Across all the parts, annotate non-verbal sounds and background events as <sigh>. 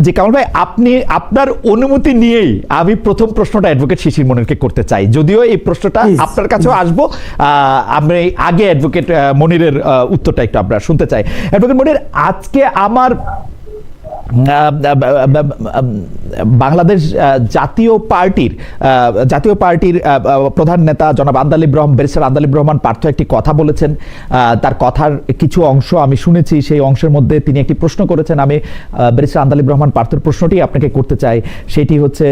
যে কামাল ভাই আপনি আপনার অনুমতি নিয়েই আমি প্রথম প্রশ্নটা অ্যাডভোকেট শিশির মনিরকে করতে চাই। যদিও এই প্রশ্নটা আপনার কাছেও আসব আহ, আমি আগে অ্যাডভোকেট মনিরের উত্তরটা একটু আপনার শুনতে চাই। অ্যাডভোকেট মনির আজকে আমার বাংলাদেশ জাতীয় পার্টির জাতীয় পার্টির প্রধান নেতা জনাব আন্দালিব রহমান, ব্যারিস্টার আন্দালিব রহমান পার্থ একটি কথা বলেছেন। তার কথার কিছু অংশ আমি শুনেছি, সেই অংশের মধ্যে তিনি একটি প্রশ্ন করেছেন। আমি ব্যারিস্টার আন্দালিব রহমান পার্থের প্রশ্নটি আপনাকে করতে চাই। সেটি হচ্ছে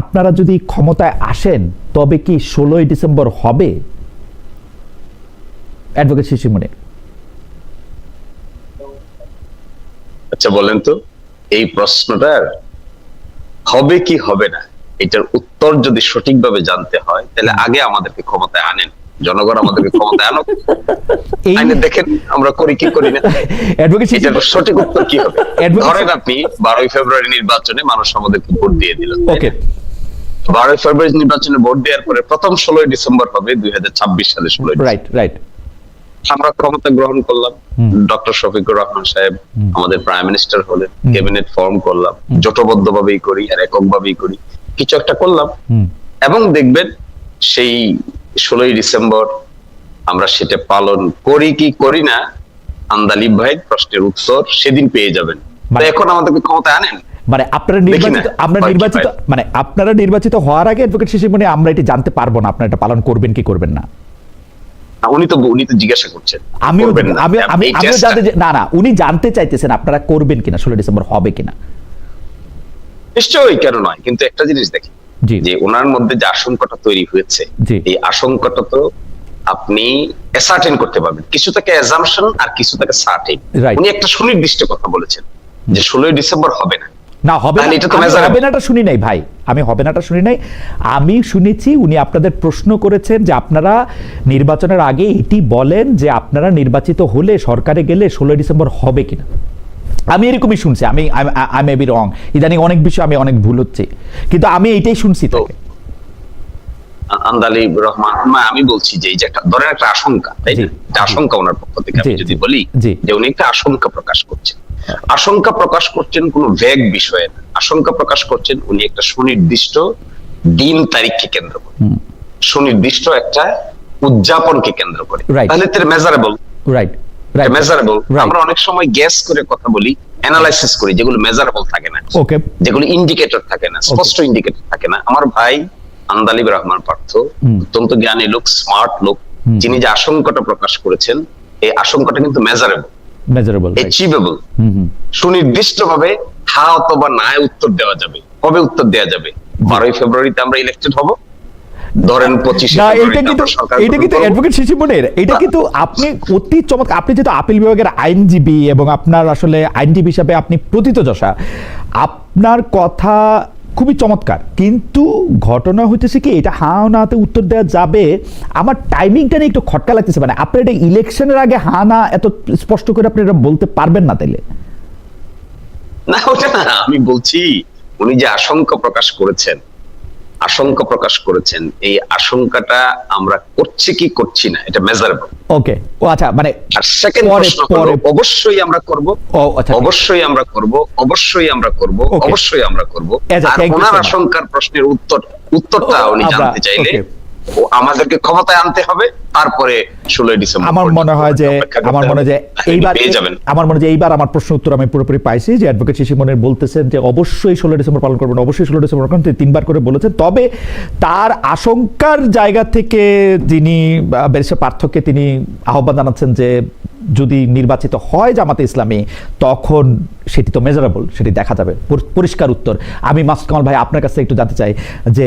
আপনারা যদি ক্ষমতায় আসেন, তবে কি ষোলোই ডিসেম্বর হবে? অ্যাডভোকেট শিশিমণি আচ্ছা বলেন তো এই প্রশ্নটার হবে কি হবে না? এটার উত্তর যদি সঠিকভাবে জানতে হয় তাহলে আগে আমাদেরকে ক্ষমতায় আনেন। জনগণ আমাদেরকে ক্ষমতায় আনো <laughs> আইনে দেখেন আমরা করি কি করি না। <laughs> এটার সঠিক উত্তর কি হবে? ধরেন আপনি বারোই ফেব্রুয়ারি নির্বাচনে মানুষ আমাদেরকে ভোট দিয়ে দিল ওকে বারোই ফেব্রুয়ারি নির্বাচনে ভোট দেওয়ার পরে প্রথম ষোলোই ডিসেম্বর হবে দুই হাজার ছাব্বিশ সালে ষোলোই রাইট রাইট আমরা ক্ষমতা গ্রহণ করলাম। ডক্টর শফিকুর রহমান সাহেব আমাদের প্রাইম মিনিস্টার হলেন ক্যাবিনেট ফর্ম করলাম জোটবদ্ধ ভাবেই করি আর একক ভাবেই করি। কিছু একটা করলাম। এবং দেখবেন সেই ষোলোই ডিসেম্বর আমরা সেটা পালন করি কি করি না আন্দালিব ভাই প্রশ্নের উত্তর সেদিন পেয়ে যাবেন। মানে- এখন আমাদেরকে ক্ষমতা আনেন? মানে আপনারা নির্বাচিত আপনারা নির্বাচিত মানে আপনারা নির্বাচিত হওয়ার আগে অ্যাডভোকেট শিশির মনে আমরা এটি জানতে পারব না আপনারা এটা পালন করবেন কি করবেন না। উনি তো উনি তো জিজ্ঞাসা করছেন। আমি আমি চেষ্টা- জানতে না না উনি জানতে চাইতেছেন আপনারা করবেন কিনা ষোলো ডিসেম্বর হবে কিনা। নিশ্চয়ই কেন নয় কিন্তু একটা জিনিস দেখি যে ওনার মধ্যে যে আশঙ্কাটা তৈরি হয়েছে। এই আশঙ্কাটা তো আপনি অ্যাসার্টেন করতে পারবেন। কিছু থেকে অ্যাজাম্পশন আর কিছু থেকে সার্টেন উনি একটা সুনির্দিষ্ট কথা বলেছেন যে ষোলোই ডিসেম্বর হবে না। না হবে। হবে নাটা শুনি নাই ভাই। আমি হবে নাটা শুনি নাই। আমি শুনেছি উনি আপনাদের প্রশ্ন করেছেন যে আপনারা নির্বাচনের আগে এটি বলেন যে আপনারা নির্বাচিত হলে সরকারে গেলে ষোলোই ডিসেম্বর হবে কিনা। আমি এরকমই শুনছি আমি আই মে বি রং ইদানিং অনেক বিষয় আমি অনেক ভুল হচ্ছে। কিন্তু আমি এটাই শুনছি তো আন্দালি রহমান আমি বলছি যে এই যে একটা ধরেন একটা আশঙ্কা তাই না? আশঙ্কা ওনার পক্ষ থেকে আমি যদি বলি। যে উনি একটা আশঙ্কা প্রকাশ করছেন। আশঙ্কা প্রকাশ করছেন কোনো ভ্যাগ বিষয়ে না। আশঙ্কা প্রকাশ করছেন উনি একটা সুনির্দিষ্ট দিন তারিখকে কেন্দ্র করে। সুনির্দিষ্ট একটা উদযাপনকে কেন্দ্র করে। তাহলে তার মেজারেবল রাইট রাইট মেজারেবল আমরা অনেক সময় গ্যাস করে কথা বলি অ্যানালাইসিস করি যেগুলো মেজারেবল থাকে না। ওকে যেগুলো ইন্ডিকেটর থাকে না স্পষ্ট ইন্ডিকেটর থাকে না। আমার ভাই আন্দালিব রহমান পার্থ অত্যন্ত জ্ঞানী লোক স্মার্ট লোক। যিনি যে আশঙ্কাটা প্রকাশ করেছেন এই আশঙ্কাটা কিন্তু মেজারেবল মেজারেবল অ্যাচিভেবল হা অথবা না উত্তর দেওয়া যাবে। কবে উত্তর দেওয়া যাবে? বারোই ফেব্রুয়ারিতে আমরা ইলেক্টেড হব। ধরেন পঁচিশে এটা কিন্তু এটা কিন্তু। অ্যাডভোকেট শিশিমনের এটা কিন্তু আপনি অতি চমৎকার আপনি যেহেতু আপিল বিভাগের আইনজীবী এবং আপনার আসলে আইনজীবী হিসাবে আপনি প্রতীতযশা আপনার কথা খুবই চমৎকার। কিন্তু ঘটনা হইতেছে কি, এটা হা নাতে উত্তর দেওয়া যাবে। আমার টাইমিংটা নিয়ে একটু খটকা লাগতেছে মানে আপনি এটা ইলেকশনের আগে হা না এত স্পষ্ট করে আপনি এটা বলতে পারবেন না তাইলে। না, ওটা না, আমি বলছি, উনি যে আশঙ্কা প্রকাশ করেছেন আশঙ্কা প্রকাশ করেছেন এই আশঙ্কাটা আমরা করছি কি করছি না এটা মেজারেবল ওকে ও আচ্ছা মানে আর সেকেন্ড প্রশ্ন পরে- অবশ্যই আমরা করব ও আচ্ছা অবশ্যই আমরা করব অবশ্যই আমরা করব অবশ্যই আমরা করব। আচ্ছা, আর ওনার আশঙ্কার প্রশ্নের উত্তর উত্তরটা উনি জানতে চাইলে আমাদেরকে ক্ষমতায় আনতে হবে তারপরে ষোলোই ডিসেম্বর আমার মনে হয় যে আমার মনে হয় যে এইবার আমার মনে যে এইবার আমার প্রশ্ন উত্তর আমি পুরোপুরি পাইছি যে অ্যাডভোকেট শিশি মনের বলতেছেন যে অবশ্যই ষোলো ডিসেম্বর পালন করবেন অবশ্যই ষোলো ডিসেম্বর করবেন তিনি তিনবার করে বলেছেন। তবে তার আশঙ্কার জায়গা থেকে যিনি ব্যারিস্টার পার্থক্যে তিনি আহ্বান জানাচ্ছেন যে যদি নির্বাচিত হয় জামাতে ইসলামী তখন সেটি তো মেজারেবল সেটি দেখা যাবে। পরিষ্কার উত্তর। আমি মাসুদ কামাল ভাই আপনার কাছে একটু জানতে চাই যে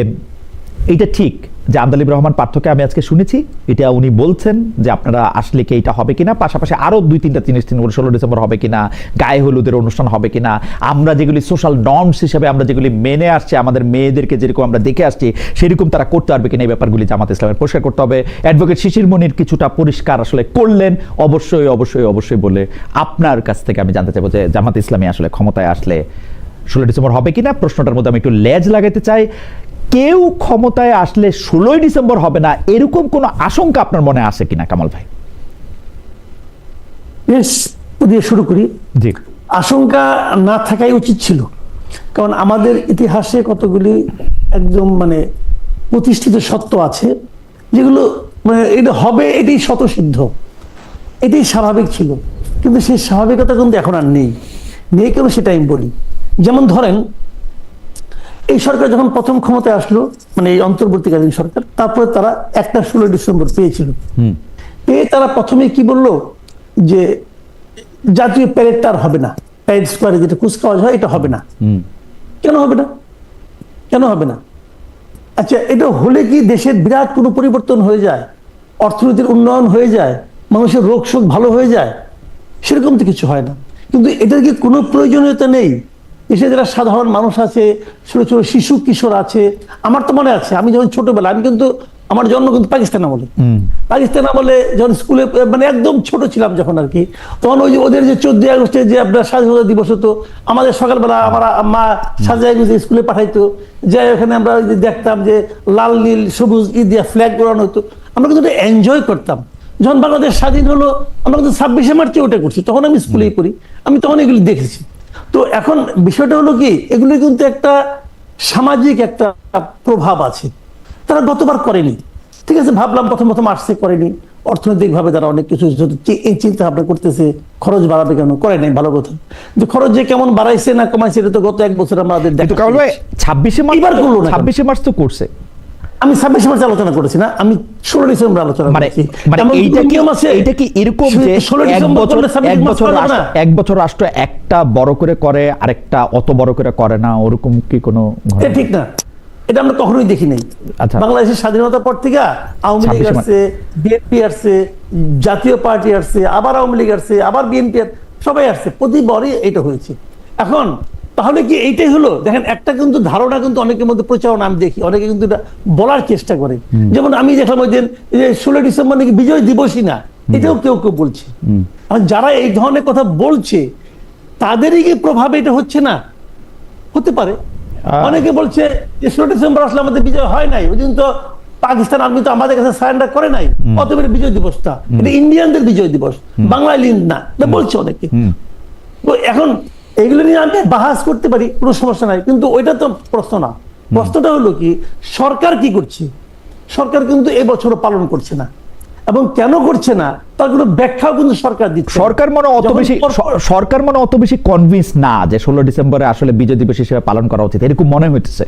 এইটা ঠিক যে আন্দালিব রহমান পার্থকে আমি আজকে শুনেছি, এটা উনি বলছেন যে আপনারা আসলে কি এটা হবে কিনা, পাশাপাশি আরও দুই তিনটা জিনিস তিনি ষোলো ডিসেম্বর হবে কিনা, গায়ে হলুদের অনুষ্ঠান হবে কিনা, আমরা যেগুলি সোশ্যাল নর্মস হিসেবে আমরা যেগুলি মেনে আসছি, আমাদের মেয়েদেরকে যেরকম আমরা দেখে আসছি, সেরকম তারা করতে পারবে কিনা এই ব্যাপারগুলি জামাত ইসলামের পরিষ্কার করতে হবে। অ্যাডভোকেট শিশির মনির কিছুটা পরিষ্কার আসলে করলেন, অবশ্যই অবশ্যই অবশ্যই বলে আপনার কাছ থেকে আমি জানতে চাইব যে জামাত ইসলামী আসলে ক্ষমতায় আসলে ষোলো ডিসেম্বর হবে কিনা, প্রশ্নটার মধ্যে আমি একটু লেজ লাগাতে চাই। কেউ ক্ষমতায় আসলে ষোলোই ডিসেম্বর হবে না এরকম কোনো আশঙ্কা আপনার মনে আছে কিনা কামাল ভাই? বেশ দিয়ে শুরু করি। জি। আশঙ্কা না থাকাই উচিত ছিল। কারণ আমাদের ইতিহাসে কতগুলি একদম মানে প্রতিষ্ঠিত সত্য আছে যেগুলো মানে এটা হবে এটাই শতসিদ্ধ এটাই স্বাভাবিক ছিল। কিন্তু সেই স্বাভাবিকতা কিন্তু এখন আর নেই। নেই কেন সেটা আমি বলি। যেমন ধরেন এই সরকার যখন প্রথম ক্ষমতায় আসলো মানে এই অন্তর্বর্তীকালীন সরকার তারপরে তারা একটা ষোলো ডিসেম্বর পেয়েছিল। পেয়ে তারা প্রথমে কি বলল? যে জাতীয় প্যারেডটা আর হবে না। প্যারেড স্কোয়ারে যেটা কুচকাওয়াজ হয় এটা হবে না। কেন হবে না? কেন হবে না? আচ্ছা এটা হলে কি দেশের বিরাট কোনো পরিবর্তন হয়ে যায়? অর্থনীতির উন্নয়ন হয়ে যায়? মানুষের রোগ শোক ভালো হয়ে যায়? সেরকম তো কিছু হয় না। কিন্তু এটার কি কোনো প্রয়োজনীয়তা নেই? দেশে যারা সাধারণ মানুষ আছে ছোট ছোট শিশু কিশোর আছে আমার তো মনে আছে আমি যখন ছোটবেলা আমি কিন্তু আমার জন্ম কিন্তু পাকিস্তান আমলে। পাকিস্তান আমলে যখন স্কুলে মানে একদম ছোট ছিলাম যখন আর কি তখন ওই যে ওদের যে চোদ্দই আগস্টে যে আপনার স্বাধীনতা দিবস হতো আমাদের সকালবেলা আমার মা সাজায় গুজে স্কুলে পাঠাইতো যাই ওখানে আমরা দেখতাম যে লাল নীল সবুজ ইদিয়া ফ্ল্যাগ উড়ানো হতো। আমরা কিন্তু এনজয় করতাম। যখন বাংলাদেশ স্বাধীন হলো আমরা কিন্তু ছাব্বিশে মার্চে ওটা করছি তখন আমি স্কুলেই পড়ি আমি তখন এগুলি দেখেছি। তো এখন বিষয়টা হলো কি এগুলি কিন্তু একটা সামাজিক একটা প্রভাব আছে। তারা গতবার করেনি। ঠিক আছে ভাবলাম প্রথম প্রথম আসছে করেনি। অর্থনৈতিক ভাবে তারা অনেক কিছু এই চিন্তা ভাবনা করতেছে খরচ বাড়াবে কেন? করে নাই ভালো কথা। যে খরচ যে কেমন বাড়াইছে না কমাইছে এটা তো গত এক বছর আমাদের। ছাব্বিশে মার্চ এবার করল ছাব্বিশে মার্চ তো করছে। আমি ছাব্বিশ মার্চে আলোচনা করেছি না আমি ষোলো ডিসেম্বর আলোচনা মানে করেছি। মানে এইটা নিয়ম আছে এইটা কি এরকম যে ষোলো এক ডিসেম্বর বছর এক বছর রাষ্ট্র এক বছর রাষ্ট্র একটা বড় করে করে আরেকটা অত বড় করে করে না ওরকম কি কোনো এটা ঠিক না। এটা আমরা কখনোই দেখি নাই। আচ্ছা। বাংলাদেশের স্বাধীনতার পর থেকে আওয়ামী লীগ 26 আসছে বিএনপি আসছে জাতীয় পার্টি আসছে আবার আওয়ামী লীগ আসছে আবার বিএনপি সবাই আসছে। প্রতিবারই এটা হয়েছে। এখন তাহলে কি এইটাই হলো? দেখেন একটা কিন্তু ধারণা কিন্তু অনেকের মধ্যে প্রচারণা আমি দেখি। অনেকে কিন্তু এটা বলার চেষ্টা করে। যেমন আমি দেখলাম ওই দিন যে ষোলো ডিসেম্বর নাকি বিজয় দিবসই না এটাও কেউ কেউ বলছে। আর যারা এই ধরনের কথা বলছে তাদেরই কি প্রভাব এটা হচ্ছে না? হতে পারে। অনেকে বলছে যে ষোলো ডিসেম্বর আসলে আমাদের বিজয় হয় নাই। ওই দিন তো পাকিস্তান আর্মি তো আমাদের কাছে সারেন্ডার করে নাই। অতএব এটা বিজয় দিবসটা। এটা ইন্ডিয়ানদের বিজয় দিবস। বাংলায় লিন না। এটা বলছে অনেকে। তো এখন এগুলো নিয়ে আমি বাহাস করতে পারি কোনো সমস্যা নাই। কিন্তু ওইটা তো প্রশ্ন না। প্রশ্নটা হলো কি সরকার কি করছে? সরকার কিন্তু এবছরও পালন করছে না। এবং কেন করছে না তার কোনো ব্যাখ্যাও কিন্তু সরকার দিচ্ছে সরকার মনে অত বেশি সরকার মনে অত বেশি কনভিন্স না যে ষোলো ডিসেম্বরে আসলে বিজয় দিবস হিসেবে পালন করা উচিত। এরকম মনে হইতেছে।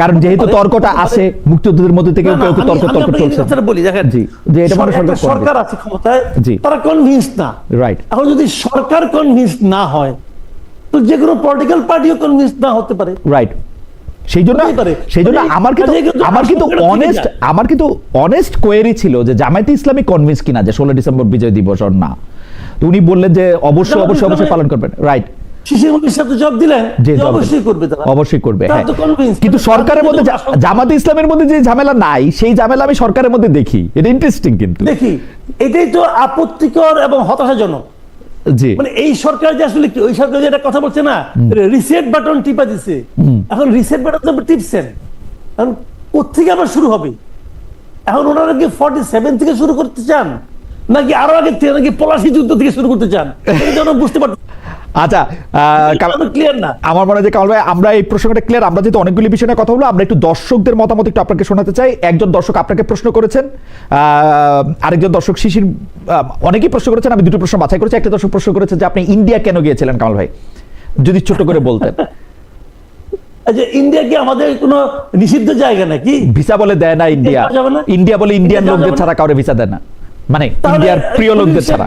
কারণ যেহেতু তর্কটা আসে মুক্তিযুদ্ধের মধ্যে থেকে কেউ কেউ তর্ক তর্ক চলছে বলি দেখেন জি যে এটা মনে সরকার আছে ক্ষমতায় জি। তারা কনভিন্স না। Right. এখন যদি সরকার কনভিন্স না হয় তো যে কোনো পলিটিক্যাল পার্টিও কনভিন্স না হতে পারে। রাইট সেই জন্য সেই জন্য মানে আমার কিন্তু আমার কিন্তু অনেস্ট আমার কিন্তু অনেস্ট কোয়েরি ছিল যে জামায়াতে ইসলামী কনভিন্স কিনা যে ষোলো ডিসেম্বর বিজয় দিবস ওর না। তো উনি বললেন যে অবশ্যই অবশ্যই অবশ্যই পালন করবেন। রাইট দিলেন অবশ্যই করবে অবশ্যই করবে হ্যাঁ। কিন্তু সরকারের মধ্যে কিন্তু জা- আশঙ্কা- জামাতে ইসলামের মধ্যে যে ঝামেলা নাই সেই ঝামেলা আমি সরকারের মধ্যে দেখি। এটা ইন্টারেস্টিং কিন্তু। দেখি। এটাই তো আপত্তিকর এবং হতাশাজনক। জি। মানে এই সরকার যে আসলে কি ওই সরকার যেটা কথা বলছে না রিসেট বাটন টিপা দিছে। এখন রিসেট বাটন তো টিপছেন। এখন কোথেকে আবার শুরু হবে? এখন ওনারা কি ফর্টি সেভেন থেকে শুরু করতে চান? নাকি আরও আগে থেকে নাকি পলাশি যুদ্ধ থেকে শুরু করতে চান? বুঝতে পারছি আচ্ছা ক্লিয়ার না। আমার মনে হয় যে কামাল ভাই আমরা এই প্রসঙ্গটা ক্লিয়ার আমরা যেহেতু অনেকগুলি বিষয় নিয়ে কথা বলব আমরা একটু দর্শকদের মতামত একটু আপনাকে শোনাতে চাই। একজন দর্শক আপনাকে প্রশ্ন করেছেন আরেকজন দর্শক শিশির অনেকেই প্রশ্ন করেছেন আমি দুটো প্রশ্ন বাছাই করেছি। একটা দর্শক প্রশ্ন করেছে যে আপনি ইন্ডিয়া কেন গিয়েছিলেন কামাল ভাই যদি ছোট করে বলতেন। আচ্ছা ইন্ডিয়া কি আমাদের কোনো নিষিদ্ধ জায়গা নাকি? ভিসা বলে দেয় না ইন্ডিয়া? ইন্ডিয়া বলে ইন্ডিয়ান লোকদের ছাড়া কাউরে ভিসা দেয় না। মানে ইন্ডিয়ার প্রিয় লোকদের ছাড়া?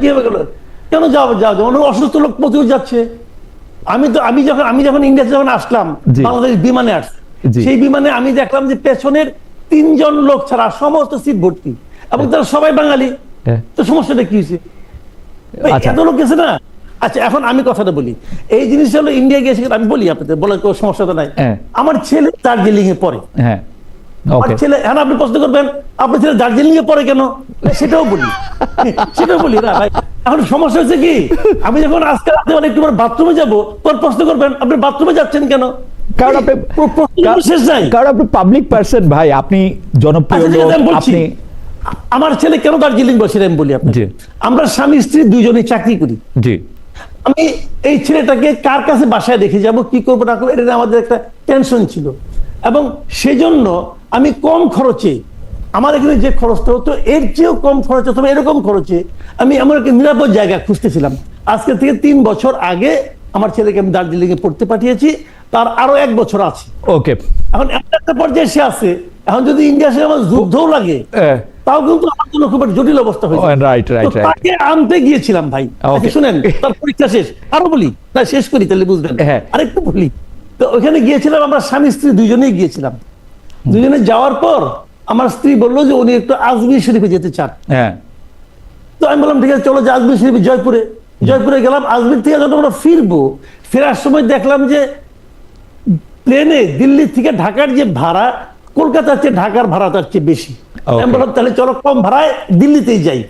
কেন যাও যাও যাও? অনেক অসুস্থ লোক প্রচুর যাচ্ছে। আমি তো আমি যখন আমি যখন ইন্ডিয়াতে যখন আসলাম বাংলাদেশ বিমানে আসছি। সেই বিমানে আমি দেখলাম যে পেছনের তিনজন লোক ছাড়া সমস্ত সিট ভর্তি এবং তারা সবাই বাঙালি। হ্যাঁ। তো সমস্যাটা কি হয়েছে? আচ্ছা। এত লোক গেছে না? আচ্ছা এখন আমি কথাটা বলি। এই জিনিসটা হলো ইন্ডিয়া গিয়েছে আমি বলি আপনাদের বলার কোনো সমস্যাটা নাই। হ্যাঁ। আমার ছেলে দার্জিলিং এ পড়ে। হ্যাঁ। আমার ছেলে হ্যাঁ আপনি প্রশ্ন করবেন আপনার ছেলে দার্জিলিং এ পড়ে কেন? সেটাও বলি। <laughs> সেটাও বলি না ভাই। এখন সমস্যা হচ্ছে কি? আমি যখন আজকে রাতে মানে একটু বাথরুমে যাব তোর প্রশ্ন করবেন আপনি বাথরুমে যাচ্ছেন কেন? কারণ আপনি শেষ নাই। কারণ আপনি পাবলিক পার্সন ভাই আপনি জনপ্রিয় আচ্ছা, লোক। আপনি আমার ছেলে কেন দার্জিলিং বসে আমি বলি আপনি। আমরা স্বামী স্ত্রী দুজনেই চাকরি করি। জি। আমি এই ছেলেটাকে কার কাছে বাসায় রেখে যাব কি করব না করব এটা আমাদের একটা টেনশন ছিল। এবং সেজন্য আমি কম খরচে আমার এখানে যে খরচটা হতো এর চেয়েও কম খরচ অথবা এরকম খরচে আমি এমন একটা নিরাপদ জায়গা খুঁজতেছিলাম। আজকে থেকে তিন বছর আগে আমার ছেলেকে আমি দার্জিলিং এ পড়তে পাঠিয়েছি তার আরও এক বছর আছে। ওকে। এখন একটা পর্যায়ে সে আছে এখন যদি ইন্ডিয়ার সাথে আমার যুদ্ধও লাগে তাও কিন্তু আমার জন্য খুব একটা জটিল অবস্থা হয়েছে তো right. তাকে আনতে গিয়েছিলাম ভাই. আচ্ছা, শুনেন তার পরীক্ষা শেষ। আরও বলি না শেষ করি তাহলে বুঝবেন। হ্যাঁ। আরেকটু বলি তো ওখানে গিয়েছিলাম আমরা স্বামী স্ত্রী দুজনেই গিয়েছিলাম। দুজনে যাওয়ার পর আমার স্ত্রী বলল যে উনি একটু আজমির শরীফে যেতে চান। হ্যাঁ। তো আমি বললাম ঠিক আছে চলো যে আজমির শরীফে জয়পুরে। জয়পুরে গেলাম আজমির থেকে যখন আমরা ফিরবো ফেরার সময় দেখলাম যে প্লেনে দিল্লি থেকে ঢাকার যে ভাড়া কলকাতার চেয়ে ঢাকার ভাড়া তার চেয়ে বেশি। আমি বললাম তাহলে চলো কম ভাড়ায় দিল্লিতেই যাই।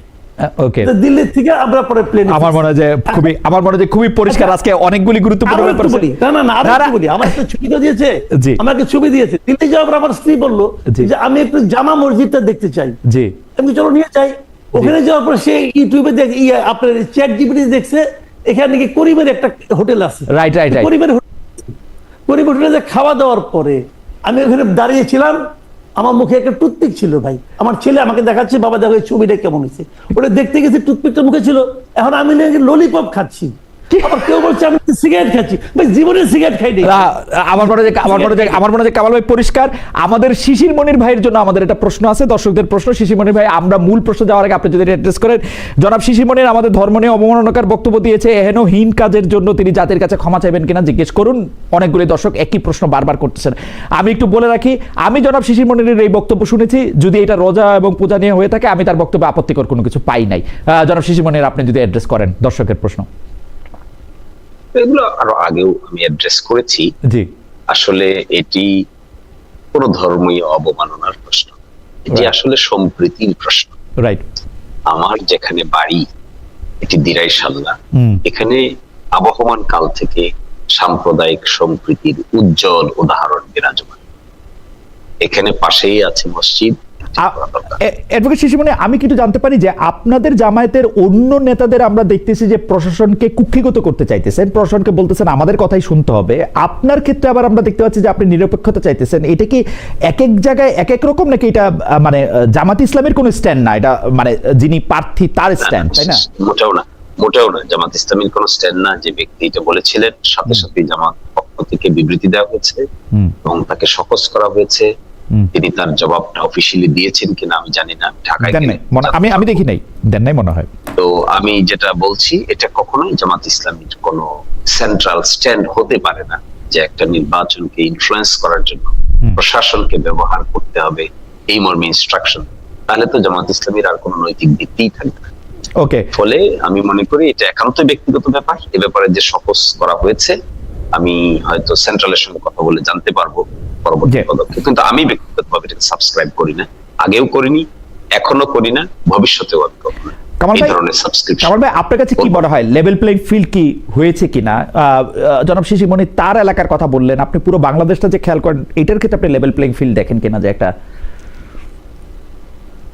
ওকে দিল্লি থেকে আমরা পরে প্লেনে আমার মনে হয় যে খুবই আমার মনে হয় যে খুবই পরিষ্কার। আজকে অনেকগুলি গুরুত্বপূর্ণ ব্যাপার বলি। না না না না। বলি। আমার ছবি দিয়েছে। জি। আমাকে ছবি দিয়েছে। দিল্লি যাওয়ার পর আমার স্ত্রী বলল। যে আমি একটু জামা মসজিদটা দেখতে চাই। জি। আমি চলো নিয়ে যাই। ওখানে যাওয়ার পর সে ইউটিউবে দেখ আপনার চ্যাট জিপিটি দেখছে। এখানে নাকি করিমের একটা হোটেল আছে। Right, right. করিমের হোটেল করিম হোটেলে খাওয়া দাওয়ার পরে আমি ওখানে দাঁড়িয়েছিলাম। আমার মুখে একটা টুথপিক ছিল ভাই। আমার ছেলে আমাকে দেখাচ্ছে, বাবা দেখো ছবিটা কেমন হয়েছে। ওটা দেখতে গেছি টুথপিকটা মুখে ছিল। এখন আমি ললিপপ খাচ্ছি। কেউ আমাদের শিশির মনির ভাইয়ের জন্য আমাদের একটা প্রশ্ন আছে, দর্শকদের প্রশ্ন। শিশির মনির ভাই, আমরা মূল প্রশ্ন যাওয়ার আগে আপনি যদি অ্যাড্রেস করেন। জনাব শিশির মনির আমাদের ধর্ম নিয়ে অবমাননাকার বক্তব্য দিয়েছে, এহেন হীন কাজের জন্য তিনি জাতির কাছে ক্ষমা চাইবেন কিনা? জিজ্ঞেস করুন। অনেকগুলি দর্শক একই প্রশ্ন বারবার করতেছেন। আমি একটু বলে রাখি, আমি জনাব শিশির মনিরের এই বক্তব্য শুনেছি। যদি এটা রোজা এবং পূজা নিয়ে হয়ে থাকে, আমি তার বক্তব্যে আপত্তিকর কোনো কিছু পাই নাই। জনাব শিশির মনির, আপনি যদি অ্যাড্রেস করেন দর্শকের প্রশ্ন। এগুলো আরও আগেও আমি অ্যাড্রেস করেছি। জি। আসলে এটি কোন ধর্মীয় অবমাননার প্রশ্ন। এটি আসলে সম্প্রীতির প্রশ্ন। রাইট আমার যেখানে বাড়ি এটি দিরাই সাল্লা এখানে আবহমান কাল থেকে সাম্প্রদায়িক সম্প্রীতির উজ্জ্বল উদাহরণ বিরাজমান। এখানে পাশেই আছে মসজিদ। অ্যাডভোকেট শিশুমণি আমি কিন্তু জানতে পারি যে আপনাদের জামায়াতের অন্য নেতাদের আমরা দেখতেছি যে প্রশাসনকে কুক্ষিগত করতে চাইতেছেন প্রশাসনকে বলতেছেন আমাদের কথাই শুনতে হবে। আপনার ক্ষেত্রে আবার আমরা দেখতে পাচ্ছি যে আপনি নিরপেক্ষতা চাইতেছেন। এটা কি এক এক জায়গায় এক এক রকম নাকি এটা মানে জামাত ইসলামের কোনো স্ট্যান্ড না? এটা মানে যিনি প্রার্থী তার স্ট্যান্ড তাই না? মোটেও না মোটেও না। জামাত ইসলামীর কোন স্ট্যান্ড না। যে ব্যক্তি এটা বলেছিলেন সাথে সাথে জামাত পক্ষ থেকে বিবৃতি দেওয়া হয়েছে হুম। এবং তাকে সকস করা হয়েছে। তিনি তার জবাবটা অফিসিয়ালি দিয়েছেন কিনা আমি জানি না ঢাকায় আমি আমি দেখি নাই। দেন নাই মনে হয়। তো আমি যেটা বলছি এটা কখনোই জামাত ইসলামীর কোন সেন্ট্রাল স্ট্যান্ড হতে পারে না যে একটা নির্বাচনকে ইনফ্লুয়েন্স করার জন্য প্রশাসনকে ব্যবহার করতে হবে এই মর্মে ইনস্ট্রাকশন তাহলে তো জামাত ইসলামীর আর কোনো নৈতিক ভিত্তিই থাকবে না। ওকে ফলে আমি মনে করি এটা একান্ত ব্যক্তিগত ব্যাপার। এ ব্যাপারে যে সকস করা হয়েছে আমি হয়তো সেন্ট্রালের সঙ্গে কথা বলে জানতে পারব পরবর্তী পদক্ষেপ। কিন্তু আমি ব্যক্তিগতভাবে এটাকে সাবস্ক্রাইব করি না। আগেও করিনি এখনও করি না ভবিষ্যতেও আমি করব না কামাল এই ভাই, ধরনের সাবস্ক্রিপশন কামাল ভাই আপনার কাছে কি মনে হয় লেভেল প্লেইং ফিল্ড কি হয়েছে কিনা? জনাব শিশিমণি তার এলাকার কথা বললেন আপনি পুরো বাংলাদেশটা যে খেয়াল করেন এটার ক্ষেত্রে আপনি লেভেল প্লেইং ফিল্ড দেখেন কিনা যে একটা?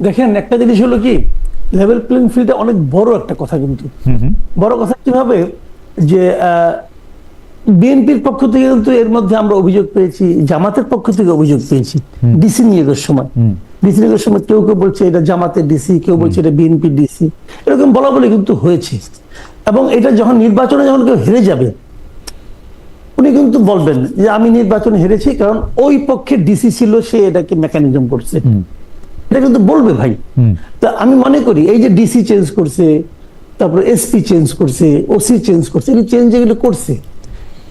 দেখেন একটা জিনিস হলো কি লেভেল প্লেইং ফিল্ডে অনেক বড় একটা কথা কিন্তু। বড় কথা কীভাবে? যে বিএনপির পক্ষ থেকে কিন্তু এর মধ্যে আমরা অভিযোগ পেয়েছি জামাতের পক্ষ থেকে অভিযোগ পেয়েছি ডিসি নিয়োগের সময়। ডিসি নিয়োগের সময় কেউ কেউ বলছে এটা জামাতের ডিসি কেউ বলছে এটা বিএনপির ডিসি। এরকম বলা বলে কিন্তু হয়েছে। এবং এটা যখন নির্বাচনে যখন কেউ হেরে যাবে উনি কিন্তু বলবেন যে আমি নির্বাচন হেরেছি কারণ ওই পক্ষে ডিসি ছিল সে এটাকে মেকানিজম করছে। এটা কিন্তু বলবে ভাই। তা আমি মনে করি এই যে ডিসি চেঞ্জ করছে তারপরে এসপি চেঞ্জ করছে ওসি চেঞ্জ করছে এই চেঞ্জ এগুলো করছে।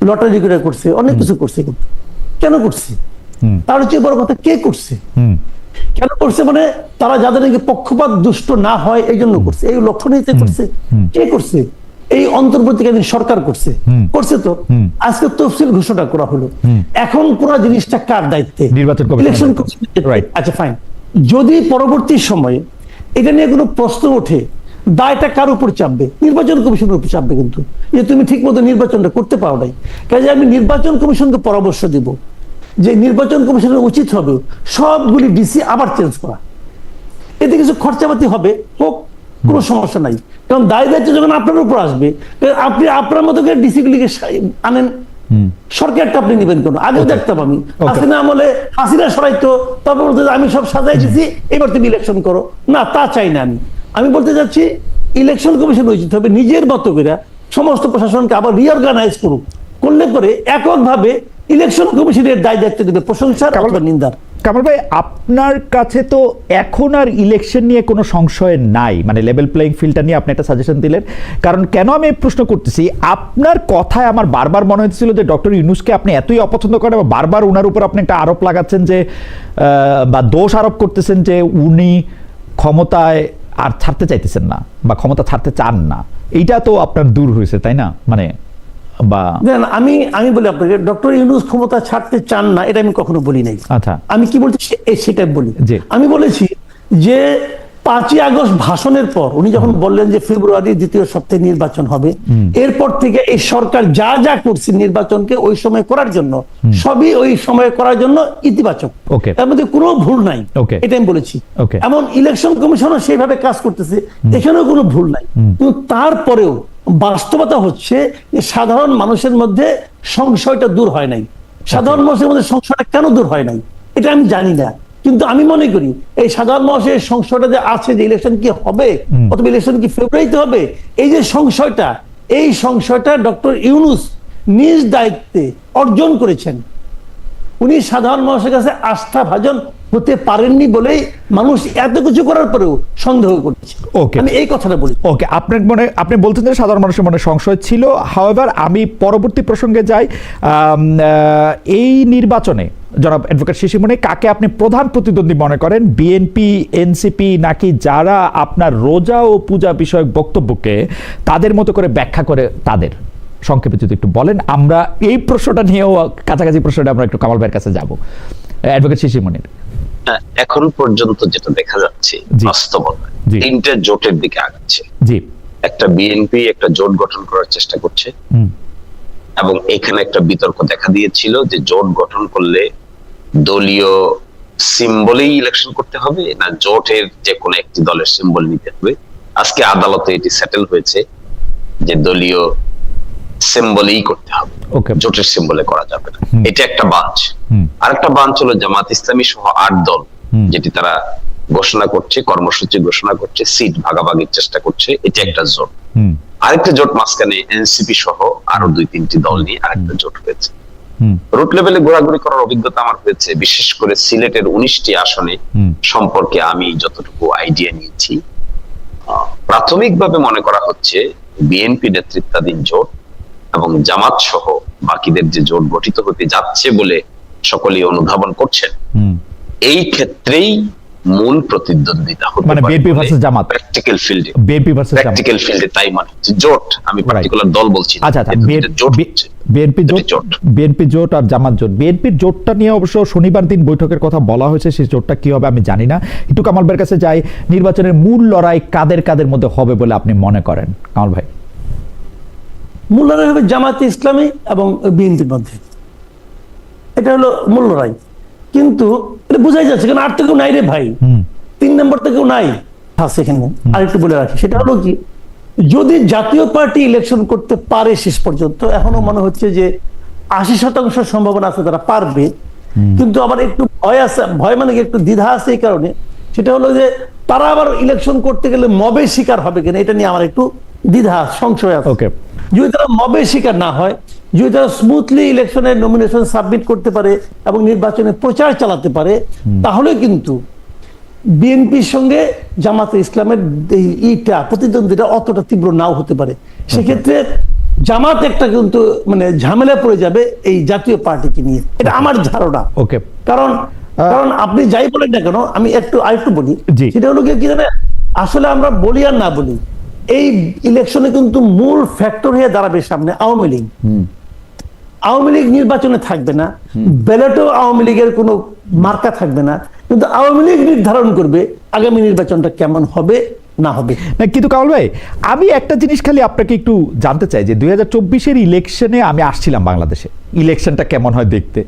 লটারি করে করছে অনেক কিছু করছে কিন্তু। কেন করছে? তার হচ্ছে বড় কথা কে করছে? কেন করছে মানে তারা যাদের নাকি পক্ষপাত দুষ্ট না হয় এই জন্য করছে। এই লক্ষ্য নিতে করছে। কে করছে? এই অন্তর্বর্তীকালীন সরকার করছে। করছে তো? আজকে তফসিল ঘোষণা করা হলো। এখন পুরো জিনিসটা কার দায়িত্বে? ইলেকশন আচ্ছা ফাইন যদি পরবর্তী সময়ে এটা নিয়ে কোনো প্রশ্ন ওঠে দায়টা কার উপর চাপবে? নির্বাচন কমিশনের উপর চাপবে কিন্তু। যে তুমি ঠিক মতো নির্বাচনটা করতে পারো নাই। কাজে আমি নির্বাচন কমিশনকে পরামর্শ দিব যে নির্বাচন কমিশনের উচিত হবে সবগুলি ডিসি আবার চেঞ্জ করা। এতে কিছু খরচাপাতি হবে হোক কোনো সমস্যা নাই। কারণ দায় দায়িত্ব যখন আপনার উপর আসবে আপনি আপনার মতো করে ডিসিপ্লিনকে আনেন সরকারটা আপনি নেবেন কেন? আগেও দেখতাম আমি। হাসিনা আমলে হাসিনা সরাইতো তারপর আমি সব সাজাই দিছি এবার তুমি ইলেকশন করো। না তা চাই না আমি। আমি বলতে চাচ্ছি ইলেকশন কমিশন উচিত হবে নিজের মতো করে সমস্ত প্রশাসনকে আবার রিঅর্গানাইজ করুক। করলে পরে এককভাবে ইলেকশন কমিশনের দায় দায়িত্ব দেবে প্রশংসার অথবা নিন্দার। কামাল ভাই আপনার কাছে তো এখন আর ইলেকশন নিয়ে কোনো সংশয় নাই। মানে লেভেল প্লেইং ফিল্ডটা নিয়ে আপনি একটা সাজেশন দিলেন। কারণ কেন আমি প্রশ্ন করতেছি আপনার কথায় আমার বারবার মনে হচ্ছিল যে ডক্টর ইউনুসকে আপনি এতই অপছন্দ করেন এবং বারবার ওনার উপর আপনি একটা আরোপ লাগাচ্ছেন যে বা দোষ আরোপ করতেছেন যে উনি ক্ষমতায় আর ছাড়তে চাইতেছেন না বা ক্ষমতা ছাড়তে চান না এইটা তো আপনার দূর হয়েছে তাই না? মানে বা আমি আমি বলি আপনাকে ডক্টর ইউনুস ক্ষমতা ছাড়তে চান না এটা আমি কখনো বলি নাই। আচ্ছা। আমি কি বলছি সেটা বলি। আমি বলেছি যে পাঁচই আগস্ট ভাষণের পর উনি যখন বললেন যে ফেব্রুয়ারি দ্বিতীয় সপ্তাহে নির্বাচন হবে এরপর থেকে এই সরকার যা যা করছে নির্বাচনকে ওই সময় করার জন্য সবই ওই সময় করার জন্য ইতিবাচক. তার মধ্যে কোনো ভুল নাই। এটা আমি বলেছি। এমন ইলেকশন কমিশনও সেইভাবে কাজ করতেছে এখানেও কোনো ভুল নাই। কিন্তু তারপরেও বাস্তবতা হচ্ছে যে সাধারণ মানুষের মধ্যে সংশয়টা দূর হয় নাই। সাধারণ মানুষের মধ্যে সংশয়টা কেন দূর হয় নাই? এটা আমি জানি না। কিন্তু আমি মনে করি এই সাধারণ মানুষের সংশয়টা যে আছে যে ইলেকশন কি হবে অথবা ইলেকশন কি ফেব্রুয়ারিতে হবে এই যে সংশয়টা এই সংশয়টা ডক্টর ইউনুস নিজ দায়িত্বে অর্জন করেছেন। উনি সাধারণ মানুষের কাছে আস্থা ভাজন হতে পারেননি বলেই মানুষ এত কিছু করার পরেও সন্দেহ করছে। Okay. আমি এই কথাটা বলি। ওকে আপনার মনে আপনি বলছেন যে সাধারণ মানুষের মনে সংশয় ছিল। হাওয়েভার আমি পরবর্তী প্রসঙ্গে যাই। এই নির্বাচনে জনাব অ্যাডভোকেট শিশিমণি কাকে আপনি প্রধান প্রতিদ্বন্দ্বী মনে করেন? বিএনপি এনসিপি নাকি যারা আপনার রোজা ও পূজা বিষয়ক বক্তব্যকে তাদের মতো করে ব্যাখ্যা করে তাদের? সংক্ষেপে যদি একটু বলেন আমরা এই প্রশ্নটা নিয়েও কাছাকাছি প্রশ্নটা আমরা একটু কামাল ভাইয়ের কাছে যাব। অ্যাডভোকেট শিশিমণির। হ্যাঁ, এখন পর্যন্ত যেটা দেখা যাচ্ছে। বাস্তবতা। তিনটে জোটের দিকে আগাচ্ছে। জি। একটা বিএনপি একটা জোট গঠন করার চেষ্টা করছে। এবং এখানে একটা বিতর্ক দেখা দিয়েছিল যে জোট গঠন করলে দলীয় সিম্বলেই ইলেকশন করতে হবে না জোটের যে কোনো একটি দলের সিম্বল নিতে হবে। আজকে আদালতে এটি সেটেল হয়েছে যে দলীয় সিম্বলেই করতে হবে। ওকে জোটের সিম্বলে করা যাবে না। এটা একটা বাঞ্চ। আরেকটা বাঞ্চ হলো জামাত ইসলামী সহ আট দল যেটি তারা ঘোষণা করছে কর্মসূচি ঘোষণা করছে সিট ভাগাভাগির চেষ্টা করছে এটা একটা জোট। আরেকটা জোট মাঝখানে এনসিপি সহ আরও দুই তিনটি দল নিয়ে আরেকটা জোট হয়েছে। রুট লেভেলে ঘোরাঘুরি করার অভিজ্ঞতা আমার হয়েছে। বিশেষ করে সিলেটের উনিশটি আসনে সম্পর্কে আমি যতটুকু আইডিয়া নিয়েছি প্রাথমিকভাবে মনে করা হচ্ছে বিএনপি নেতৃত্বাধীন জোট এবং জামাত সহ বাকিদের যে জোট গঠিত হতে যাচ্ছে বলে সকলেই অনুধাবন করছেন। এই ক্ষেত্রেই মূল প্রতিদ্বন্দ্বিতা হতে মানে BNP versus জামাত। প্র্যাকটিক্যাল ফিল্ডে বিএনপি ভার্সেস জামাত। প্র্যাকটিক্যাল ফিল্ডে তাই মানে জোট। আমি পার্টিকুলার দল বলছি আচ্ছা আচ্ছা জোট বিএনপি জোট জোট। বিএনপি জোট আর জামাত জোট। বিএনপির জোটটা নিয়ে অবশ্য শনিবার দিন বৈঠকের কথা বলা হয়েছে। সেই জোটটা কি হবে আমি জানি না। একটু কামাল ভাইয়ের কাছে যাই। নির্বাচনের মূল লড়াই কাদের কাদের মধ্যে হবে বলে আপনি মনে করেন? কামাল ভাই। মূল লড়াই হবে জামাতে ইসলামী এবং বিএনপির মধ্যে। এটা হলো মূল লড়াই কিন্তু এটা বোঝাই যাচ্ছে কারণ আর তো কেউ নাই রে ভাই। তিন নম্বর তো কেউ নাই। আছে এখানে আর একটু বলে রাখি সেটা হলো কি যদি জাতীয় পার্টি ইলেকশন করতে পারে শেষ পর্যন্ত এখনও মনে হচ্ছে যে আশি শতাংশ সম্ভাবনা আছে তারা পারবে। কিন্তু আবার একটু ভয় আছে ভয় মানে কি একটু দ্বিধা আছে এই কারণে। সেটা হলো যে তারা আবার ইলেকশন করতে গেলে মবে শিকার হবে কিনা এটা নিয়ে আমার একটু দ্বিধা সংশয় আছে। যদি তারা মবে শিকার না হয় যদি তারা স্মুথলি ইলেকশনের নমিনেশন সাবমিট করতে পারে এবং নির্বাচনে প্রচার চালাতে পারে তাহলে কিন্তু বিএনপির সঙ্গে জামাতে ইসলামের ইটা প্রতিদ্বন্দ্বিতা অতটা তীব্র নাও হতে পারে। সেক্ষেত্রে জামাত একটা কিন্তু মানে ঝামেলা পড়ে যাবে এই জাতীয় পার্টিকে নিয়ে। এটা আমার ধারণা। ওকে। কারণ কারণ আপনি যাই বলেন না কেন আমি একটু আরেকটু বলি। সেটা হলো কি জানেন? আসলে আমরা বলি আর না বলি। এই ইলেকশনে কিন্তু মূল ফ্যাক্টর হয়ে দাঁড়াবে সামনে আওয়ামী লীগ। আওয়ামী লীগ নির্বাচনে থাকবে না ব্যালটেও আওয়ামী লীগের কোনো মার্কা থাকবে না কিন্তু আওয়ামী লীগ নির্ধারণ করবে আগামী নির্বাচনটা কেমন হবে না হবে। না কিন্তু কামাল ভাই আমি একটা জিনিস খালি আপনাকে একটু জানতে চাই যে দুই হাজার চব্বিশের ইলেকশনে আমি আসছিলাম বাংলাদেশে। ইলেকশনটা কেমন হয় দেখতে?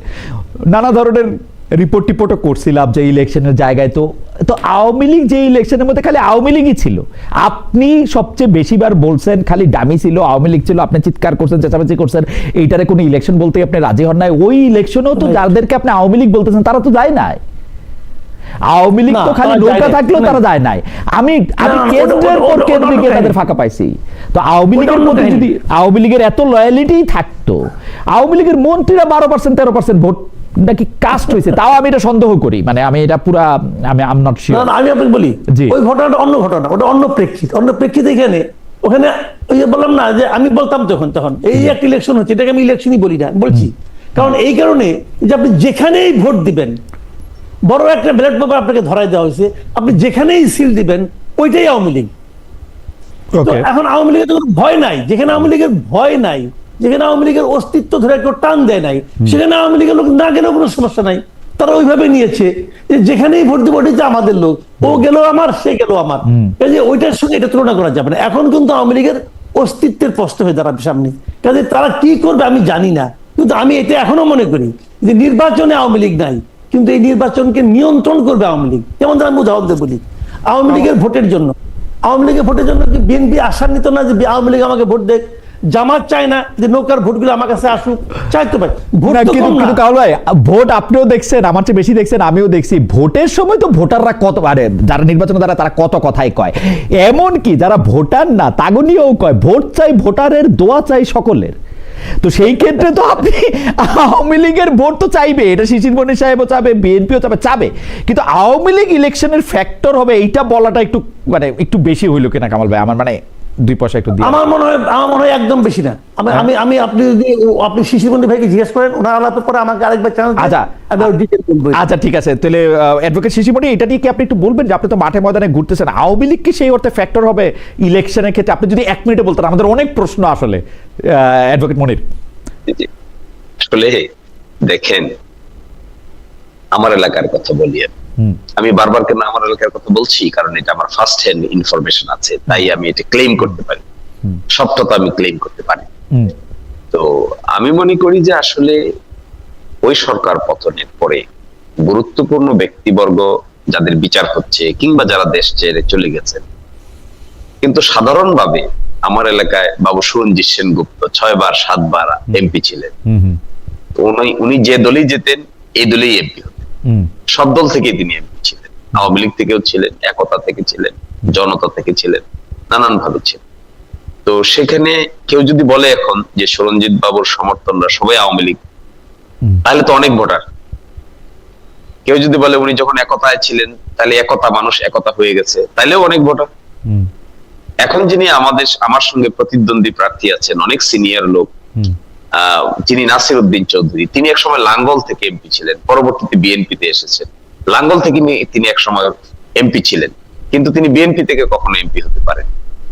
নানা ধরনের রিপোর্ট টিপোর্টও করছিলাম যে ইলেকশনের জায়গায় তো। তো আওয়ামী লীগ যে ইলেকশনের মধ্যে খালি আওয়ামী লীগই ছিল। আপনি সবচেয়ে বেশিবার বলছেন খালি ডামি ছিল আওয়ামী লীগ ছিল আপনি চিৎকার করছেন চেঁচামেচি করছেন এইটারে কোনো ইলেকশন বলতে আপনি রাজি হন নাই। ওই ইলেকশনেও তো. যাদেরকে আপনি আওয়ামী লীগ বলতেছেন তারা তো যায় নাই। আওয়ামী লীগ তো খালি নৌকা থাকলেও তারা যায় নাই। আমি আমি কেন্দ্রের পর কেন্দ্রে গিয়ে তাদের ফাঁকা পাইছি। তো আওয়ামী লীগের মধ্যে যদি আওয়ামী লীগের এত লয়ালিটি থাকতো আওয়ামী লীগের মন্ত্রীরা বারো পার্সেন্ট তেরো পার্সেন্ট ভোট নাকি কাস্ট হয়েছে? তাও আমি এটা সন্দেহ করি। মানে আমি এটা পুরা আমি আম নট শিওর না, আমি আপনাকে বলি। ওই ঘটনাটা অন্য ঘটনা ওটা অন্য প্রেক্ষিত। অন্য প্রেক্ষিত এখানে ওখানে ওই বললাম না যে আমি বলতাম তখন তখন এই একটা ইলেকশন হচ্ছে এটাকে আমি ইলেকশনই বলি না বলছি। কারণ এই কারণে যে আপনি যেখানেই ভোট দিবেন বড় একটা ব্যালট পেপার আপনাকে ধরাই দেওয়া হয়েছে আপনি যেখানেই সিল দিবেন ওইটাই আওয়ামী লীগ। ওকে এখন আওয়ামী লীগের ভয় নাই যেখানে আওয়ামী লীগের ভয় নাই যেখানে আওয়ামী লীগের অস্তিত্ব ধরে কেউ টান দেয় নাই সেখানে আওয়ামী লীগের লোক না গেলেও কোনো সমস্যা নাই। তারা ওইভাবে নিয়েছে যে যেখানেই ভোট দিব ওটাই যে আমাদের লোক। ও গেল আমার সে গেল আমার। কাজে ওইটার সঙ্গে এটা তুলনা করা যাবে না। এখন কিন্তু আওয়ামী লীগের অস্তিত্বের প্রশ্ন হয়ে দাঁড়াবে সামনে। কাজে তারা কি করবে আমি জানি না। কিন্তু আমি এটা এখনও মনে করি যে নির্বাচনে আওয়ামী লীগ নাই কিন্তু এই নির্বাচনকে নিয়ন্ত্রণ করবে আওয়ামী লীগ। যেমন আমি উদাহরণ দিয়ে বলি আওয়ামী লীগের ভোটের জন্য। আওয়ামী লীগের ভোটের জন্য কি বিএনপি আশান্বিত না যে আওয়ামী লীগ আমাকে ভোট দেখ জামাত চায় না যে নৌকার ভোটগুলো আমার কাছে আসুক চাইতে পারে ভোট তো কিন্তু। কিন্তু কাউল ভাই ভোট আপনিও দেখছেন আমার চেয়ে বেশি দেখছেন আমিও দেখছি। ভোটের সময় তো ভোটাররা কত আরে যারা নির্বাচনে তারা তারা কত কথাই কয়। এমন কি যারা ভোটার না তাগো নিয়েও কয় ভোট চাই ভোটারের দোয়া চাই সকলের। তো সেই ক্ষেত্রে তো আপনি আওয়ামী লীগের ভোট তো চাইবে এটা শিশির মনি সাহেবও চাবে বিএনপিও চাবে চাবে। কিন্তু আওয়ামী লীগ ইলেকশনের ফ্যাক্টর হবে এইটা বলাটা একটু মানে একটু বেশি হইল কিনা কামাল ভাই আমার মানে দুই পয়সা একটু দিয়ে আমার মনে হয় আমার মনে হয় একদম বেশি না। আমি আমি আমি আপনি যদি আপনি শিশিরমন্ডি ভাইকে জিজ্ঞেস করেন ওনার আলাপের পরে আমাকে আরেকবার চ্যানেল আচ্ছা। আচ্ছা ঠিক আছে। তাহলে অ্যাডভোকেট শিশিমণি এটা নিয়ে কি আপনি একটু বলবেন যে আপনি তো মাঠে ময়দানে ঘুরতেছেন? আওয়ামী লীগ কি সেই অর্থে ফ্যাক্টর হবে ইলেকশনের ক্ষেত্রে? আপনি যদি এক মিনিটে বলতেন আমাদের অনেক প্রশ্ন আসলে অ্যাডভোকেট মনির। আসলে দেখেন আমার এলাকার কথা বলি আমি। বারবার কেন আমার এলাকার কথা বলছি? কারণ এটা আমার ফার্স্ট হ্যান্ড ইনফরমেশন আছে তাই আমি এটা ক্লেম করতে পারি। সত্যতা আমি ক্লেম করতে পারি। তো আমি মনে করি যে আসলে ওই সরকার পতনের পরে গুরুত্বপূর্ণ ব্যক্তিবর্গ যাদের বিচার হচ্ছে কিংবা যারা দেশ ছেড়ে চলে গেছেন কিন্তু সাধারণভাবে আমার এলাকায় বাবু সুরঞ্জিত সেনগুপ্ত ছয়বার সাতবার এমপি ছিলেন। হুম, হুম, তো উনি উনি যে দলেই যেতেন এই দলেই এমপি হতেন। সব দল থেকেই তিনি এমপি ছিলেন। আওয়ামী লীগ থেকেও ছিলেন একতা থেকে ছিলেন জনতা থেকে ছিলেন নানান ভাবে ছিলেন। তো সেখানে কেউ যদি বলে এখন যে সুরঞ্জিত বাবুর সমর্থনরা সবাই আওয়ামী লীগ তাহলে তো অনেক ভোটার। কেউ যদি বলে উনি যখন একতায় ছিলেন তাহলে একতা মানুষ একতা হয়ে গেছে তাহলেও অনেক ভোটার। এখন যিনি আমাদের আমার সঙ্গে প্রতিদ্বন্দ্বী প্রার্থী আছেন অনেক সিনিয়র লোক যিনি নাসির উদ্দিন চৌধুরী তিনি একসময় লাঙ্গল থেকে এমপি ছিলেন পরবর্তীতে বিএনপিতে এসেছেন। লাঙ্গল থেকে তিনি একসময় এমপি ছিলেন কিন্তু তিনি বিএনপি থেকে কখনো এমপি হতে পারেন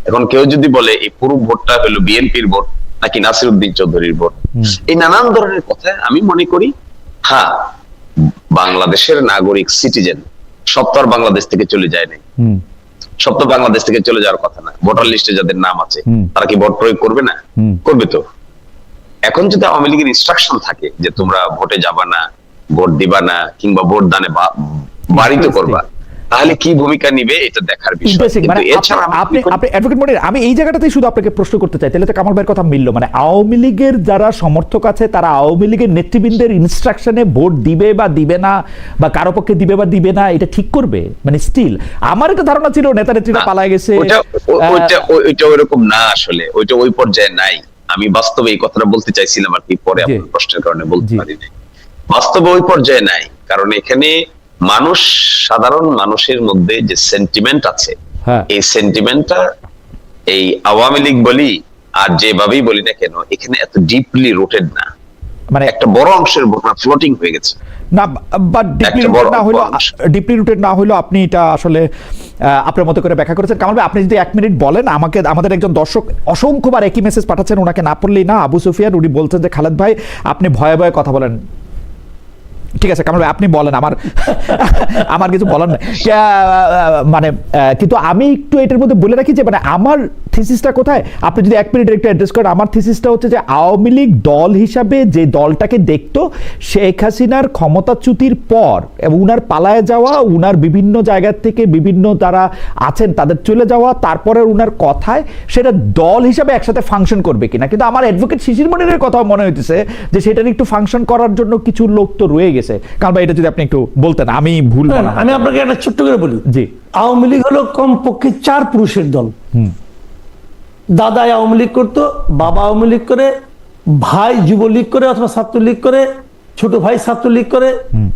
এখন কেউ যদি বলে এই পুরো ভোটটা হলো বিএনপির ভোট নাকি নাসির উদ্দিন চৌধুরীর ভোট এই নানান ধরনের কথা আমি মনে করি হ্যাঁ বাংলাদেশের নাগরিক সিটিজেন আর বাংলাদেশ থেকে চলে যায় নাই। সব তো বাংলাদেশ থেকে চলে যাওয়ার কথা না। ভোটার লিস্টে যাদের নাম আছে তারা কি ভোট প্রয়োগ করবে না? করবে তো। এখন যদি আওয়ামী লীগের ইনস্ট্রাকশন থাকে যে তোমরা ভোটে যাবা না ভোট দিবা না কিংবা ভোট দানে বাড়িতে করবা তাহলে কি ভূমিকা নিবে এটা দেখার বিষয়। মানে আপনি- আপনি অ্যাডভোকেট আমি এই জায়গাটাতেই শুধু আপনাকে প্রশ্ন করতে চাই তাহলে তো কামাল ভাইয়ের কথা মিললো। মানে আওয়ামী লীগের যারা সমর্থক আছে তারা আওয়ামী লীগের নেতৃবৃন্দের ইনস্ট্রাকশনে ভোট দিবে বা দিবে না বা কারও পক্ষে দিবে বা দিবে না এটা ঠিক করবে? মানে স্টিল আমার একটা ধারণা ছিল নেতা নেত্রীরা পালায় গেছে ওইটা ওইটা ওইটা ওইরকম না আসলে ওইটা ওই পর্যায়ে নাই। আমি বাস্তবে এই কথাটা বলতে চাইছিলাম আর কি পরে। আপনার প্রশ্নের কারণে বলতে পারি নাই বাস্তবে ওই পর্যায়ে নাই কারণ এখানে মানুষ সাধারণ মানুষের মধ্যে যে সেন্টিমেন্ট আছে হ্যাঁ। এই সেন্টিমেন্টটা এই আওয়ামী লীগ বলি আর যেভাবেই বলি না কেন এখানে এত ডিপলি রুটেড না মানে একটা বড় অংশের ভোটার ফ্লোটিং হয়ে গেছে। না বাট ডিপলি রুটেড না হলো। ডিপলি রুটেড না হলো আপনি এটা আসলে আপনার মতো করে ব্যাখ্যা করেছেন। কামাল ভাই আপনি যদি এক মিনিট বলেন আমাকে আমাদের একজন দর্শক অসংখ্যবার একই মেসেজ পাঠাচ্ছেন ওনাকে না পড়লেই না আবু সুফিয়ান উনি বলছেন যে খালেদ ভাই আপনি ভয়ে ভয়ে কথা বলেন। ঠিক আছে কামাল ভাই, আপনি বলেন, আমার আমার কিছু বলার নেই। মানে কিন্তু আমি একটু এটার মধ্যে বলে রাখি যে মানে আমার থিসিসটা কোথায়? আপনি যদি এক মিনিট একটু অ্যাড্রেস করেন, আমার থিসিসটা হচ্ছে যে, আওয়ামী লীগ দল হিসাবে যে দলটাকে দেখতো, শেখ হাসিনার ক্ষমতাচ্যুতির পর, এবং উনার পালায় যাওয়া, উনার বিভিন্ন জায়গা থেকে বিভিন্ন তারা আছেন, তাদের চলে যাওয়া, তারপরে উনার কথায় সেটা দল হিসাবে একসাথে ফাংশন করবে কিনা? কিন্তু আমার অ্যাডভোকেট শিশির মনিরের কথা মনে হইতেছে যে, সেটার একটু ফাংশন করার জন্য কিছু লোক তো রয়ে গেছে। কারণ ভাই এটা যদি আপনি একটু বলতেন আমি ভুল আমি আপনাকে একটা ছোট্ট করে বলি। জি। আওয়ামী লীগ হলো কমপক্ষে চার পুরুষের দল। দাদা আওয়ামী লীগ করতো বাবা আওয়ামী লীগ করে ভাই যুবলীগ করে অথবা ছাত্রলীগ করে ছোট ভাই ছাত্রলীগ করে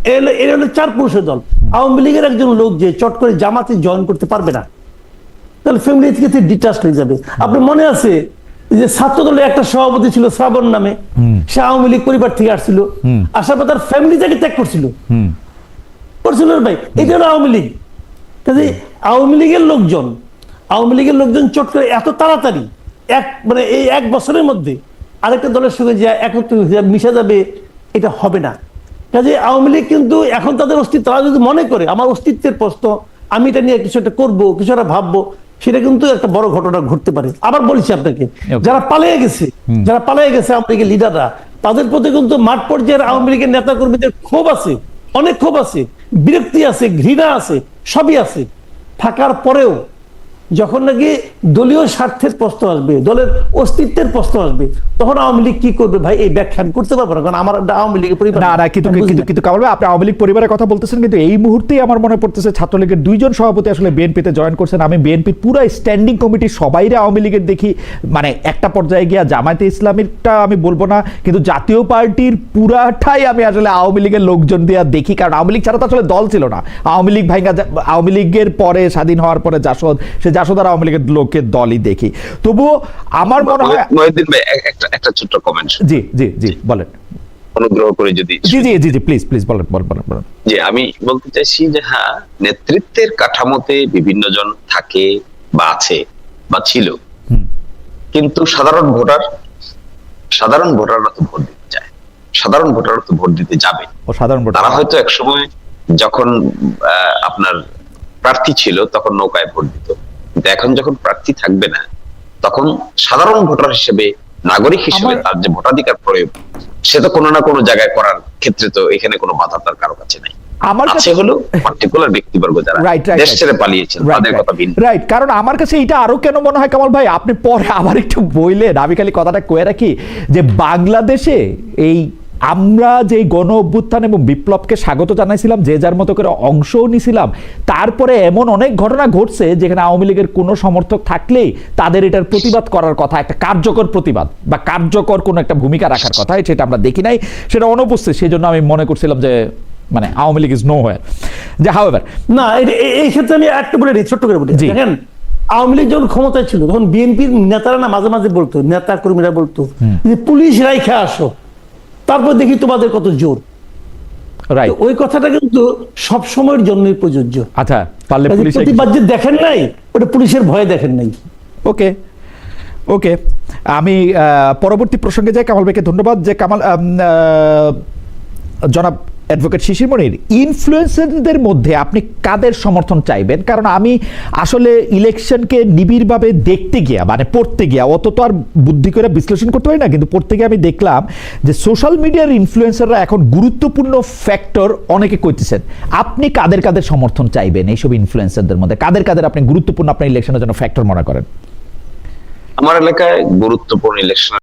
এর- এরা হলো চার পুরুষের দল। আওয়ামী লীগের একজন লোক যে চট করে জামাতে জয়েন করতে পারবে না তাহলে ফ্যামিলি থেকে ডিটাচ হয়ে যাবে। আপনার মনে আছে যে ছাত্র দলের একটা সভাপতি ছিল শ্রাবণ নামে সে আওয়ামী লীগ পরিবার থেকে আসছিল। আসার পর তার ফ্যামিলি তাকে ত্যাগ করছিল। করছিল ভাই? এটা হলো আওয়ামী লীগ। কাজে আওয়ামী লীগের লোকজন আওয়ামী লীগের লোকজন চট করে এত তাড়াতাড়ি এক মানে এই এক বছরের মধ্যে আরেকটা দলের সঙ্গে যে একত্রিত হয়ে মিশে যাবে এটা হবে না। কাজে আওয়ামী লীগ কিন্তু এখন তাদের অস্তিত্ব তারা যদি মনে করে আমার অস্তিত্বের প্রশ্ন আমি এটা নিয়ে কিছু একটা করব কিছু একটা ভাববো সেটা কিন্তু একটা বড় ঘটনা ঘটতে পারে। আবার বলছি আপনাকে যারা পালিয়ে গেছে যারা পালিয়ে গেছে আওয়ামী লীগের লিডাররা তাদের প্রতি কিন্তু মাঠ পর্যায়ের আওয়ামী লীগের নেতা কর্মীদের ক্ষোভ আছে অনেক ক্ষোভ আছে। বিরক্তি আছে ঘৃণা আছে সবই আছে। থাকার পরেও যখন নাকি দলীয় স্বার্থের প্রশ্ন আসবে দলের অস্তিত্বের প্রশ্ন আসবে তখন আওয়ামী লীগ কি করবে ভাই? এই ব্যাখ্যা আমি করতে পারব না কারণ আমার আওয়ামী লীগের পরিবার। না কিন্তু কিন্তু কিন্তু কামাল আপনি আওয়ামী লীগ পরিবারের কথা বলতেছেন কিন্তু এই মুহূর্তেই আমার মনে পড়তেছে ছাত্রলীগের দুইজন সভাপতি আসলে বিএনপিতে জয়েন করছেন। আমি বিএনপির পুরো স্ট্যান্ডিং কমিটির সবাইরে আওয়ামী লীগের দেখি মানে একটা পর্যায়ে গিয়া জামায়াতে ইসলামীরটা আমি বলব না কিন্তু জাতীয় পার্টির পুরাটাই আমি আসলে আওয়ামী লীগের লোকজন দিয়ে দেখি কারণ আওয়ামী লীগ ছাড়া তো আসলে দল ছিল না। আওয়ামী লীগ ভাইঙ্গা আওয়ামী লীগের পরে স্বাধীন হওয়ার পরে জাসদ সে আওয়ামী লীগের লোকের দলই দেখি। তবুও আমার মনে হয় একটা একটা ছোট্ট কমেন্ট জি জি জি বলেন। অনুগ্রহ করে যদি জি জি জি জি প্লিজ প্লিজ বলেন বলেন বলেন বলেন। যে আমি বলতে চাইছি যে হ্যাঁ নেতৃত্বের কাঠামোতে বিভিন্ন জন থাকে বা আছে বা ছিল। কিন্তু সাধারণ ভোটার সাধারণ ভোটাররা তো ভোট দিতে চায়। সাধারণ ভোটাররা তো ভোট দিতে যাবে। ও সাধারণ ভোটার। তারা হয়তো একসময় যখন আহ, আপনার প্রার্থী ছিল তখন নৌকায় ভোট দিত। কিন্তু এখন যখন প্রার্থী থাকবে না তখন সাধারণ ভোটার হিসেবে নাগরিক হিসেবে তার যে ভোটাধিকার প্রয়োগ সে তো কোনো না কোনো জায়গায় করার ক্ষেত্রে তো এখানে কোনো বাধা তার কারও কাছে নাই। আমার কাছে হলো পার্টিকুলার ব্যক্তিবর্গ যারা <laughs> রাইট রাইট দেশ ছেড়ে পালিয়েছেন তাদের কথা ভিন্ন। রাইট কারণ আমার কাছে এটা আরও কেন মনে হয় কামাল ভাই আপনি পরে আবার একটু বইলেন। আমি খালি কথাটা কয়ে রাখি যে বাংলাদেশে এই আমরা যে গণ অভ্যুত্থান এবং বিপ্লবকে স্বাগত জানাইছিলাম যে যার মতো করে অংশও নিছিলাম তারপরে এমন অনেক ঘটনা ঘটছে যেখানে আওয়ামী লীগের কোনো সমর্থক থাকলেই তাদের এটার প্রতিবাদ করার কথা একটা কার্যকর প্রতিবাদ বা কার্যকর কোনো একটা ভূমিকা রাখার কথা সেটা আমরা দেখি নাই। সেটা অনুপস্থিত সেই জন্য আমি মনে করছিলাম যে মানে Awami League is no where যে হাওয়েভার না এই- ক্ষেত্রে আমি একটা বলে ছোট্ট করে বলি। দেখেন আওয়ামী লীগ যখন ক্ষমতায় ছিল তখন বিএনপির নেতারা না মাঝে মাঝে বলতো নেতা কর্মীরা বলতো যে পুলিশ রাইখা আসো। তারপর দেখি তোমাদের কত জোর। রাইট ওই কথাটা কিন্তু সব সময়ের জন্যই প্রযোজ্য। আচ্ছা পারলে পুলিশ প্রতিবাদ যে দেখেন নাই ওটা পুলিশের ভয়ে দেখেন নাই। ওকে ওকে। আমি আহ, পরবর্তী প্রসঙ্গে যাই কামাল ভাইকে ধন্যবাদ। যে কামাল জনাব অ্যাডভোকেট শিশিরমণির ইনফ্লুয়েন্সারদের মধ্যে আপনি কাদের সমর্থন চাইবেন? কারণ আমি আসলে ইলেকশনকে নিবিড়ভাবে দেখতে গিয়া মানে পড়তে গিয়া, অত তো আর বুদ্ধি করে বিশ্লেষণ করতে পারি না, কিন্তু পড়তে গিয়ে আমি দেখলাম যে সোশ্যাল মিডিয়ার ইনফ্লুয়েন্সাররা এখন গুরুত্বপূর্ণ ফ্যাক্টর অনেকে কইতেছেন। আপনি কাদের কাদের সমর্থন চাইবেন এইসব ইনফ্লুয়েন্সারদের মধ্যে? কাদের কাদের আপনি গুরুত্বপূর্ণ আপনার ইলেকশনের জন্য ফ্যাক্টর মনে করেন? আমার এলাকায় গুরুত্বপূর্ণ ইলেকশন